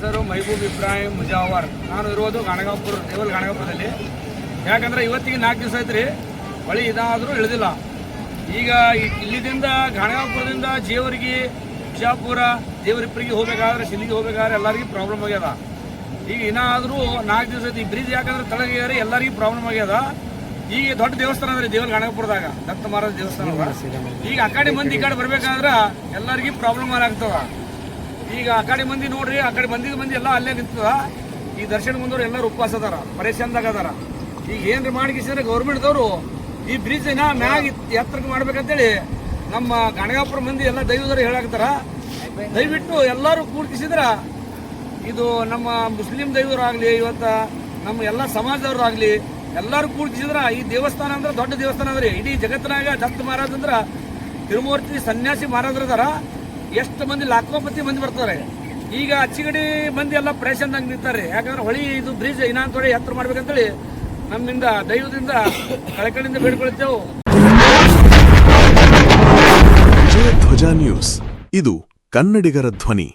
ಹೆಸರು ಮೈಬೂಬ್ ಇಬ್ರಾಹಿಂ ಮುಜಾವರ್. ನಾನು ಇರೋದು ಗಾಣಗಾಪುರ, ದೇವಲ್ ಗಾಣಗಾಪುರದಲ್ಲಿ. ಯಾಕಂದ್ರೆ ಇವತ್ತಿಗೆ ನಾಲ್ಕು ದಿವಸ ಐತ್ರಿ ಹೊಳಿ ಇದಾದರೂ ಇಳಿದಿಲ್ಲ. ಈಗ ಇಲ್ಲಿದಿಂದ ಗಾಣಗಾಪುರದಿಂದ ಜೇವರಿಗೆ ಬಿಜಾಪುರ ದೇವರಿಪ್ಪರಿಗೆ ಹೋಗ್ಬೇಕಾದ್ರೆ ಸಿಲ್ಲಿಗೆ ಹೋಗ್ಬೇಕಾದ್ರೆ ಎಲ್ಲರಿಗೂ ಪ್ರಾಬ್ಲಮ್ ಆಗ್ಯದ. ಈಗ ಏನಾದರೂ ನಾಲ್ಕು ದಿವಸ ಐತಿ ಬ್ರಿಡ್ಜ್ ಯಾಕಂದ್ರೆ ತಳಗಿದ್ರೆ ಎಲ್ಲರಿಗೂ ಪ್ರಾಬ್ಲಮ್ ಆಗ್ಯದ. ಈಗ ದೊಡ್ಡ ದೇವಸ್ಥಾನ ಅಂದ್ರೆ ದೇವರ ಗಣಪುರದಾಗ ದತ್ತ ಮಹಾರಾಜ ದೇವಸ್ಥಾನ ಈಗ ಆ ಕಡೆ ಮಂದಿ ಈ ಕಡೆ ಬರ್ಬೇಕಾದ್ರ ಎಲ್ಲರಿಗೂ ಪ್ರಾಬ್ಲಮ್ ಆಗ್ತದ. ಈಗ ಆ ಕಡೆ ಮಂದಿ ನೋಡ್ರಿ, ಆ ಕಡೆ ಬಂದಿದ್ದ ಮಂದಿ ಎಲ್ಲ ಅಲ್ಲೇ ನಿಂತದ. ಈ ದರ್ಶನ ಬಂದವರು ಎಲ್ಲರೂ ಉಪವಾಸ ಅದಾರ, ಪರೇಶಾನ್ದಾಗ ಅದಾರ. ಈಗ ಏನ್ರಿ ಮಾಡ್ಕಿಸಿದ್ರೆ ಗೌರ್ಮೆಂಟ್ದವರು ಈ ಬ್ರಿಡ್ಜ್ನ ಮ್ಯಾಗ ಎತ್ತರಕ್ಕೆ ಮಾಡ್ಬೇಕಂತೇಳಿ ನಮ್ಮ ಗಣಗಾಪುರ ಮಂದಿ ಎಲ್ಲ ದೈವದವರು ಹೇಳಾಕತ್ತಾರ. ದಯವಿಟ್ಟು ಎಲ್ಲರೂ ಕೂರ್ತಿಸಿದ್ರ ಇದು ನಮ್ಮ ಮುಸ್ಲಿಂ ದೈವರಾಗ್ಲಿ, ಇವತ್ತ ನಮ್ಮ ಎಲ್ಲ ಸಮಾಜದವ್ರು ಆಗ್ಲಿ ಎಲ್ಲರೂ ಕೂರ್ತಿಸಿದ್ರ ಈ ದೇವಸ್ಥಾನ ಅಂದ್ರೆ ದೊಡ್ಡ ದೇವಸ್ಥಾನ ಅಂದ್ರೆ. ಇಡೀ ಜಗತ್ತಿನಾಗ ದತ್ತ ಮಹಾರಾಜ್ ಅಂದ್ರ ತಿರುಮೂರ್ತಿ ಸನ್ಯಾಸಿ ಮಹಾರಾಜರು ಅದಾರ ಎಷ್ಟು ಮಂದಿ ಲಾಖೋಪತಿ ಮಂದಿ ಬರ್ತಾರೆ? ಈಗ ಅಚ್ಚಿಗಡಿ ಮಂದಿ ಎಲ್ಲ ಪ್ರೇಷನ್ದಾಗ ನಿಂತಾರೆ. ಯಾಕಂದ್ರೆ ಹೊಳಿ ಇದು ಬ್ರಿಡ್ಜ್ ಇನ್ನೊಂದು ಎತ್ತರ ಮಾಡ್ಬೇಕಂತೇಳಿ ನಮ್ಮಿಂದ ದೈವದಿಂದ ಕಳಕಳಿಂದ ಬೇಡ್ಕೊಳ್ತೇವೆ. ಧ್ವಜ ನ್ಯೂಸ್. ಇದು ಕನ್ನಡಿಗರ ಧ್ವನಿ.